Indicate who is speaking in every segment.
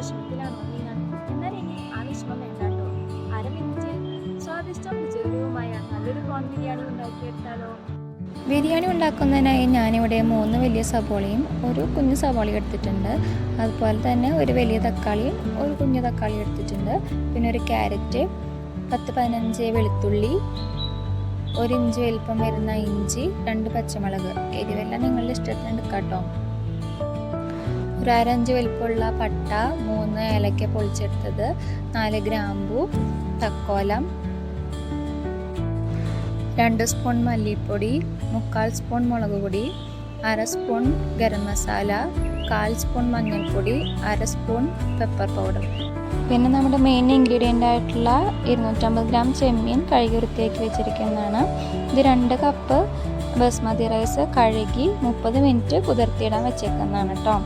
Speaker 1: വിഷമത്തിലാണോ നിങ്ങൾ എന്നാൽ ഇനി ആ വിഷമം വേണ്ടാട്ടോ അര മിനിറ്റ് സ്വാദിഷ്ടം രുചികരവുമായ നല്ലൊരു കോൺ ബിരിയാണി ഉണ്ടാക്കിയെടുത്താലോ?
Speaker 2: ബിരിയാണി ഉണ്ടാക്കുന്നതിനായി ഞാനിവിടെ മൂന്ന് വലിയ സവോളയും ഒരു കുഞ്ഞു സവോളയും എടുത്തിട്ടുണ്ട്. അതുപോലെ തന്നെ ഒരു വലിയ തക്കാളിയും ഒരു കുഞ്ഞു തക്കാളി എടുത്തിട്ടുണ്ട്. പിന്നെ ഒരു ക്യാരറ്റ് പത്ത് പതിനഞ്ച് വെളുത്തുള്ളി ഒരു ഇഞ്ച് വലിപ്പം വരുന്ന ഇഞ്ചി രണ്ട് പച്ചമുളക്. എരിവെല്ലാം നിങ്ങളുടെ ഇഷ്ടത്തിന് എടുക്കാം കേട്ടോ ഒരു അരഞ്ച് വലിപ്പമുള്ള പട്ട മൂന്ന് ഏലക്ക പൊളിച്ചെടുത്തത് നാല് ഗ്രാമ്പു തക്കോലം രണ്ട് സ്പൂൺ മല്ലിപ്പൊടി മുക്കാൽ സ്പൂൺ മുളക് പൊടി അര സ്പൂൺ ഗരം മസാല കാൽ സ്പൂൺ മഞ്ഞൾപ്പൊടി അര സ്പൂൺ പെപ്പർ പൗഡർ പിന്നെ നമ്മുടെ മെയിൻ ഇൻഗ്രീഡിയന്റ് ആയിട്ടുള്ള ഇരുന്നൂറ്റമ്പത് ഗ്രാം ചെമ്മീൻ കഴുകി വൃത്തിയാക്കി വെച്ചിരിക്കുന്നതാണ്. ഇത് രണ്ട് കപ്പ് ബസ്മതി റൈസ് കഴുകി മുപ്പത് മിനിറ്റ് കുതിർത്തിയിടാൻ വെച്ചേക്കുന്നതാണ് കേട്ടോ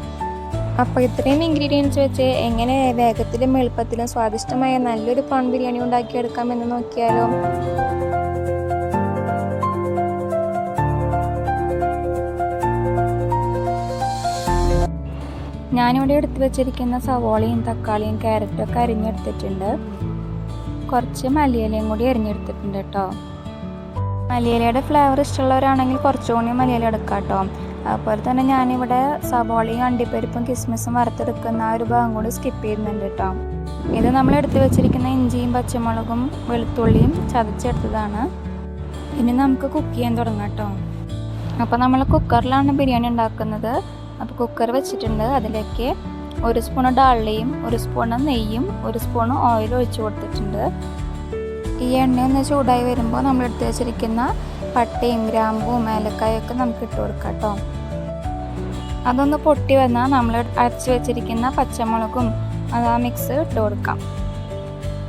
Speaker 2: അപ്പോൾ ഇത്രയും ഇൻഗ്രീഡിയൻസ് വെച്ച് എങ്ങനെ വേഗത്തിലും എളുപ്പത്തിലും സ്വാദിഷ്ടമായ നല്ലൊരു പ്രോൺ ബിരിയാണി ഉണ്ടാക്കിയെടുക്കാമെന്ന് നോക്കിയാലോ? ഞാനിവിടെ എടുത്തു വെച്ചിരിക്കുന്ന സവോളയും തക്കാളിയും ക്യാരറ്റും ഒക്കെ അരിഞ്ഞെടുത്തിട്ടുണ്ട്. കുറച്ച് മലയിലയും കൂടി അരിഞ്ഞെടുത്തിട്ടുണ്ട് കേട്ടോ. മലയിലയുടെ ഫ്ലേവർ ഇഷ്ടമുള്ളവരാണെങ്കിൽ കുറച്ചുകൂടി മലയില എടുക്കാം കേട്ടോ അതുപോലെ തന്നെ ഞാനിവിടെ സവാളയും അണ്ടിപ്പരിപ്പും കിസ്മിസും വറുത്തെടുക്കുന്ന ആ ഒരു ഭാഗം കൂടി സ്കിപ്പ് ചെയ്യുന്നുണ്ട് കേട്ടോ ഇത് നമ്മൾ എടുത്തു വെച്ചിരിക്കുന്ന ഇഞ്ചിയും പച്ചമുളകും വെളുത്തുള്ളിയും ചതച്ചെടുത്തതാണ്. ഇനി നമുക്ക് കുക്ക് ചെയ്യാൻ തുടങ്ങാം കേട്ടോ അപ്പോൾ നമ്മൾ കുക്കറിലാണ് ബിരിയാണി ഉണ്ടാക്കുന്നത്. അപ്പോൾ കുക്കർ വെച്ചിട്ടുണ്ട്. അതിലേക്ക് ഒരു സ്പൂൺ ഡാളിയും ഒരു സ്പൂണ് നെയ്യും ഒരു സ്പൂൺ ഓയിൽ ഒഴിച്ചു കൊടുത്തിട്ടുണ്ട്. ഈ എണ്ണ ഒന്ന് ചൂടായി വരുമ്പോൾ നമ്മൾ എടുത്ത് വെച്ചിരിക്കുന്ന പട്ടയും ഗ്രാമ്പും ഏലക്കായൊക്കെ നമുക്ക് ഇട്ട് കൊടുക്കാം കേട്ടോ. അതൊന്ന് പൊട്ടി വന്നാൽ നമ്മൾ അരച്ച് വെച്ചിരിക്കുന്ന പച്ചമുളകും അത് ആ മിക്സ് ഇട്ട് കൊടുക്കാം.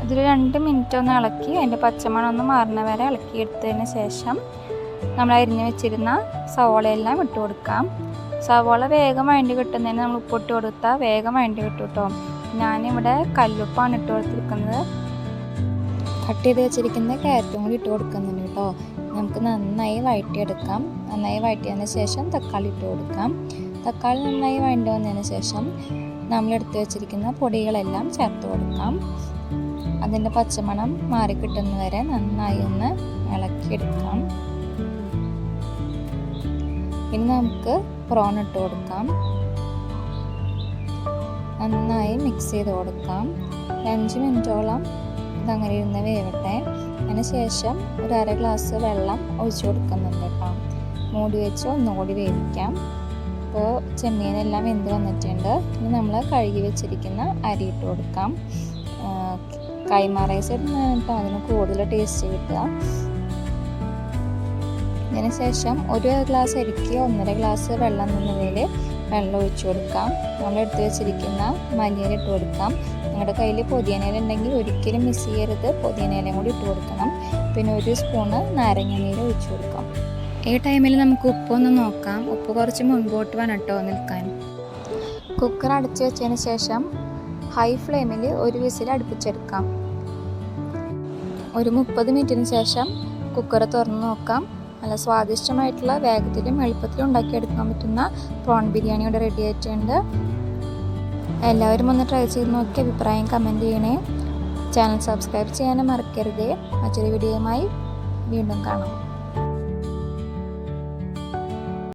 Speaker 2: ഇതിൽ രണ്ട് മിനിറ്റ് ഒന്ന് ഇളക്കി അതിന്റെ പച്ചമണം ഒന്ന് മാറുന്ന വരെ ഇളക്കി എടുത്തതിന് ശേഷം നമ്മൾ അരിഞ്ഞ് വെച്ചിരുന്ന സവോളയെല്ലാം ഇട്ട് കൊടുക്കാം. സവോള വേഗം വഴണ്ടി കിട്ടുന്നതിന് നമ്മൾ ഉപ്പിട്ട് കൊടുത്താൽ വേഗം വഴണ്ടി കിട്ടും കേട്ടോ. ഞാനിവിടെ കല്ലുപ്പാണ് ഇട്ട് കൊടുത്തിരിക്കുന്നത്. കട്ട് ചെയ്ത് വെച്ചിരിക്കുന്ന ക്യാരറ്റും കൂടി ഇട്ട് കൊടുക്കുന്നുണ്ട് കേട്ടോ. നമുക്ക് നന്നായി വഴറ്റിയെടുക്കാം. നന്നായി വഴറ്റിയതിന് ശേഷം തക്കാളി ഇട്ട് കൊടുക്കാം. തക്കാളി നന്നായി വഴണ്ടി വന്നതിന് ശേഷം നമ്മൾ എടുത്ത് വെച്ചിരിക്കുന്ന പൊടികളെല്ലാം ചേർത്ത് കൊടുക്കാം. അതിന്റെ പച്ചമണം മാറി കിട്ടുന്നവരെ നന്നായി ഒന്ന് ഇളക്കിയെടുക്കാം. ഇനി നമുക്ക് പ്രോൺ ഇട്ട് കൊടുക്കാം. നന്നായി മിക്സ് ചെയ്ത് കൊടുക്കാം. അഞ്ച് മിനിറ്റോളം ഇതങ്ങനെ ഇരുന്ന് വേവട്ടെ അതിനുശേഷം ഒരു അര ഗ്ലാസ് വെള്ളം ഒഴിച്ചു കൊടുക്കുന്നുണ്ട് കേട്ടോ. മൂടി വെച്ച് ഒന്നുകൂടി വേവിക്കാം. ഇപ്പോൾ ചെമ്മീനെല്ലാം വെന്ത് വന്നിട്ടുണ്ട്. ഇനി നമ്മൾ കഴുകി വെച്ചിരിക്കുന്ന അരി ഇട്ട് കൊടുക്കാം. കൈമ റൈസ് ഇടുന്നതാണ് അതിന് കൂടുതൽ ടേസ്റ്റ് കിട്ടുക. അതിനുശേഷം ശേഷം ഒരു ഗ്ലാസ് അരിക്ക് ഒന്നര ഗ്ലാസ് വെള്ളം നിന്നതിൽ വെള്ളം ഒഴിച്ചു കൊടുക്കാം. നമ്മൾ എടുത്തു വെച്ചിരിക്കുന്ന മല്ലിയില ഇട്ട് കൊടുക്കാം. നിങ്ങളുടെ കയ്യിൽ പൊതിയനയില ഉണ്ടെങ്കിൽ ഒരിക്കലും മിസ് ചെയ്യരുത്. പൊതിയനയിലയും കൂടി ഇട്ട് കൊടുക്കണം. പിന്നെ ഒരു സ്പൂണ് നാരങ്ങ നീര് ഒഴിച്ചു കൊടുക്കാം. ഈ ടൈമിൽ നമുക്ക് ഉപ്പൊന്ന് നോക്കാം. ഉപ്പ് കുറച്ച് മുൻപോട്ട് വേണം കേട്ടോ നിൽക്കാൻ. കുക്കർ അടച്ചു വെച്ചതിന് ശേഷം ഹൈ ഫ്ലെയിമിൽ ഒരു വിസിൽ അടുപ്പിച്ചെടുക്കാം. ഒരു മുപ്പത് മിനിറ്റിന് ശേഷം കുക്കർ തുറന്ന് നോക്കാം. നല്ല സ്വാദിഷ്ടമായിട്ടുള്ള വേഗത്തിലും എളുപ്പത്തിലും ഉണ്ടാക്കിയെടുക്കാൻ പറ്റുന്ന പ്രോൺ ബിരിയാണി ഇവിടെ റെഡി ആയിട്ടുണ്ട്. എല്ലാവരും ഒന്ന് ട്രൈ ചെയ്ത് നോക്കി അഭിപ്രായം കമന്റ് ചെയ്യണേ. ചാനൽ സബ്സ്ക്രൈബ് ചെയ്യാനും മറക്കരുത്. മറ്റൊരു വീഡിയോയുമായി വീണ്ടും കാണാം.